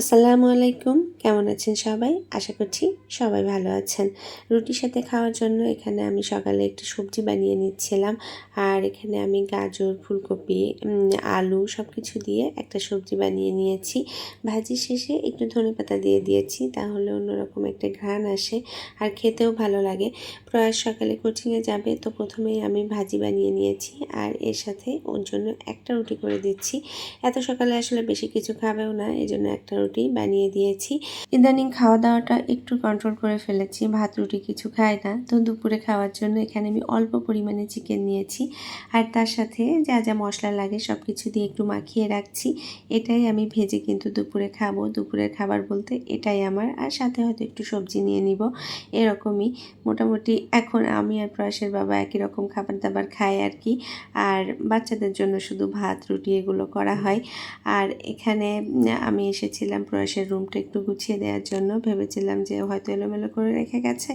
আসসালামু আলাইকুম। কেমন আছেন সবাই? আশা করছি সবাই ভালো আছেন। রুটির সাথে খাওয়ার জন্য এখানে আমি সকালে একটু সবজি বানিয়ে নিচ্ছিলাম। আর এখানে আমি গাজর, ফুলকপি আলু সব কিছু দিয়ে একটা সবজি বানিয়ে নিয়েছি। ভাজি শেষে একটু ধনেপাতা দিয়ে দিয়েছি, তাহলে অন্যরকম একটা ঘ্রাণ আসে আর খেতেও ভালো লাগে। প্রয়াস সকালে কোচিংয়ে যাবে, তো প্রথমেই আমি ভাজি বানিয়ে নিয়েছি আর এর সাথে ওর জন্য একটা রুটি করে দিচ্ছি। এত সকালে আসলে বেশি কিছু খাবেও না এই জন্য একটা রুটি বানিয়ে দিয়েছি। ইদানিং খাওয়া দাওয়াটা একটু কন্ট্রোল করে ফেলেছি, ভাত, রুটি কিছু খাই না। তো দুপুরে খাওয়ার জন্য এখানে আমি অল্প পরিমাণে চিকেন নিয়েছি। আর তার সাথে যা যা মশলা লাগে সব কিছু দিয়ে একটু মাখিয়ে রাখছি। এটাই আমি ভেজে কিন্তু দুপুরে খাব। দুপুরের খাবার বলতে এটাই আমার। আর সাথে হয়তো একটু সবজি নিয়ে নিব। এরকমই। মোটামুটি এখন আমি আর প্রয়াসের বাবা একই রকম খাবার দাবার খাই আর কি। আর বাচ্চাদের জন্য শুধু ভাত, রুটি এগুলো করা হয়। আর এখানে আমি এসেছিলাম প্রয়াসের রুমটা একটু গুছিয়ে দেওয়ার জন্য ভেবেছিলাম যে হয়তো এলোমেলো করে রেখে গেছে,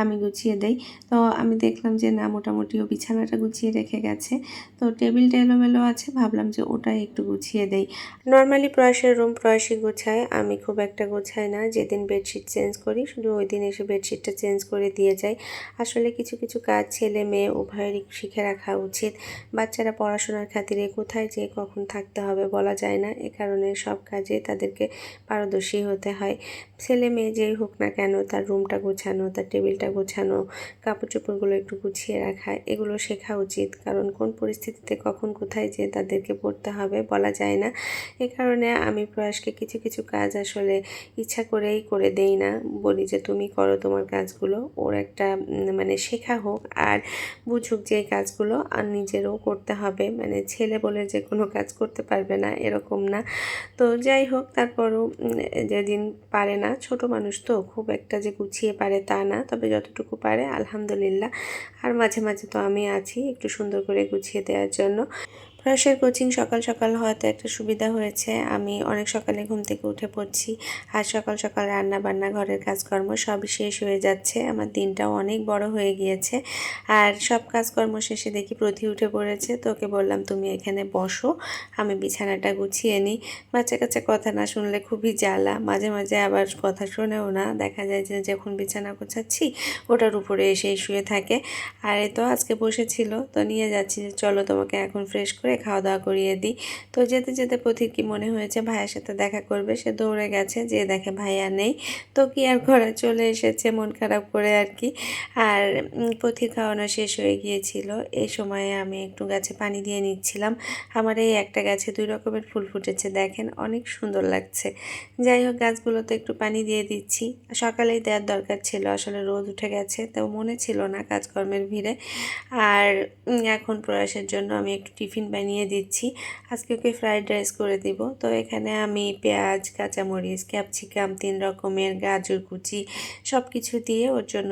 আমি গুছিয়ে দেই। তো আমি দেখলাম যে না, মোটামুটি ও বিছানাটা গুছিয়ে রেখে গেছে। তো টেবিলটা এলোমেলো আছে, ভাবলাম যে ওটাই একটু গুছিয়ে দেই। নর্মালি প্রয়াসের রুম প্রয়াসই গোছায়, আমি খুব একটা গোছাই না। যেদিন বেডশিট চেঞ্জ করি, শুধু ওই দিন এসে বেডশিটটা চেঞ্জ করে দিয়ে যাই। আসলে কিছু কিছু কাজ ছেলে মেয়ে উভয়েরই শিখে রাখা উচিত। বাচ্চারা পড়াশোনার খাতিরে কোথায় যে কখন থাকতে হবে বলা যায় না। এ কারণে সব কাজে তাদেরকে পারদর্শী হতে হয়। ছেলে মেয়ে যেই হোক না কেন তার রুমটা গোছানো, তার টেবিলটা গোছানো কাপড় চোপড়গুলো একটু গুছিয়ে রাখা, এগুলো শেখা উচিত। কারণ কোন পরিস্থিতিতে কখন কোথায় যে তাদেরকে পড়তে হবে বলা যায় না। এ কারণে আমি প্রয়াসকে কিছু কিছু কাজ আসলে ইচ্ছা করেই করে দেই না। বলি যে, তুমি করো তোমার কাজগুলো। ওর একটা মানে শেখা হোক আর বুঝুক যে কাজগুলো আর নিজেরও করতে হবে। মানে ছেলে বলে যে, কোনো কাজ করতে পারবে না। এরকম না। তো যাই হোক তারপরও উম, যেদিন পারে না ছোট মানুষ তো খুব একটা যে গুছিয়ে পারে তা না তবে যতটুকু পারে আলহামদুলিল্লাহ। আর মাঝে মাঝে তো আমি আছি একটু সুন্দর করে গুছিয়ে দেওয়ার জন্য। প্রয়াসের কোচিং সকাল সকাল হয়তো একটা সুবিধা হয়েছে। আমি অনেক সকালে ঘুম থেকে উঠে পড়ছি। আর সকাল সকাল রান্না বান্না, ঘরের কাজকর্ম সবই শেষ হয়ে যাচ্ছে। আমার দিনটাও অনেক বড় হয়ে গিয়েছে। আর সব কাজকর্ম শেষে দেখি প্রতি উঠে পড়েছে। তোকে বললাম, তুমি এখানে বসো। আমি বিছানাটা গুছিয়ে নিই। বাচ্চা কাচ্চা কথা না শুনলে খুবই জ্বালা। মাঝে মাঝে আবার কথা শোনেও না। দেখা যায় যে যখন বিছানা গোছাচ্ছি, ওটার উপরে এসেই শুয়ে থাকে। আর এ তো আজকে বসেছিল। তো নিয়ে যাচ্ছি যে, চলো তোমাকে এখন ফ্রেশ করে খাওয়া দাওয়া করিয়ে দিই। তো যেতে যেতে পথির কি মনে হয়েছে ভাইয়ের সাথে দেখা করবে? সে দৌড়ে গেছে যে দেখে ভাইয়া নেই। তো কি আর ঘরে চলে এসেছে মন খারাপ করে আর কি। আর পথির খাওয়ানো শেষ হয়ে গিয়েছিল। এই সময়ে আমি একটু গাছে পানি দিয়ে নিচ্ছিলাম। আমার এই একটা গাছে দুই রকমের ফুল ফুটেছে, দেখেন। অনেক সুন্দর লাগছে। যাই হোক, গাছগুলোতে একটু পানি দিয়ে দিচ্ছি। সকালেই দেওয়ার দরকার ছিল, আসলে রোদ উঠে গেছে, তো মনে ছিল না কাজকর্মের ভিড়ে। আর এখন প্রয়াসের জন্য আমি একটু টিফিন বানিয়ে দিচ্ছি। আজকে ওকে ফ্রাইড রাইস করে দিব। তো এখানে আমি পেঁয়াজ, কাঁচামরিচ ক্যাপসিকাম তিন রকমের গাজর কুচি সব কিছু দিয়ে ওর জন্য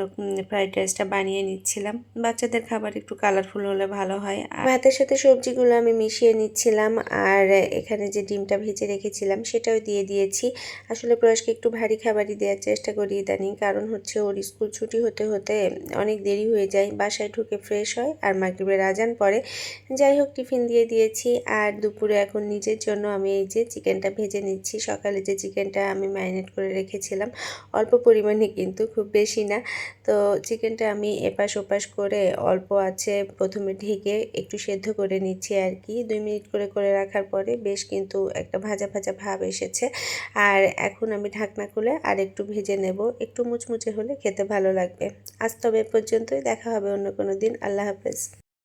ফ্রাইড রাইসটা বানিয়ে নিচ্ছিলাম। বাচ্চাদের খাবার একটু কালারফুল হলে ভালো হয়। আর ভাতের সাথে সবজিগুলো আমি মিশিয়ে নিচ্ছিলাম। আর এখানে যে ডিমটা ভেজে রেখেছিলাম সেটাও দিয়ে দিয়েছি। আসলে প্রয়াসকে একটু ভারী খাবারই দেওয়ার চেষ্টা করি ইদানিং। কারণ হচ্ছে ওর স্কুল ছুটি হতে হতে অনেক দেরি হয়ে যায়। বাসায় ঢুকে ফ্রেশ হয় আর মাগরিবের আজান পরে যাই হোক, টিফিন দিয়ে দিয়েছি। আর দুপুরে এখন নিজের জন্য আমি এই যে চিকেনটা ভেজে নিচ্ছি। সকালে যে চিকেনটা আমি ম্যারিনেট করে রেখেছিলাম, অল্প পরিমাণে কিন্তু, খুব বেশি না। তো চিকেনটা আমি এপাশ ওপাশ করে অল্প আছে, প্রথমে ঢেকে একটু সেদ্ধ করে নিচ্ছি আর কি। দুই মিনিট করে করে রাখার পরে বেশ কিন্তু একটা ভাজা ভাজা ভাব এসেছে। আর এখন আমি ঢাকনা খুলে আর একটু ভেজে নেব। একটু মুচমুচে হলে খেতে ভালো লাগবে। আজ তবে পর্যন্তই। দেখা হবে অন্য কোনো দিন। আল্লাহ হাফেজ।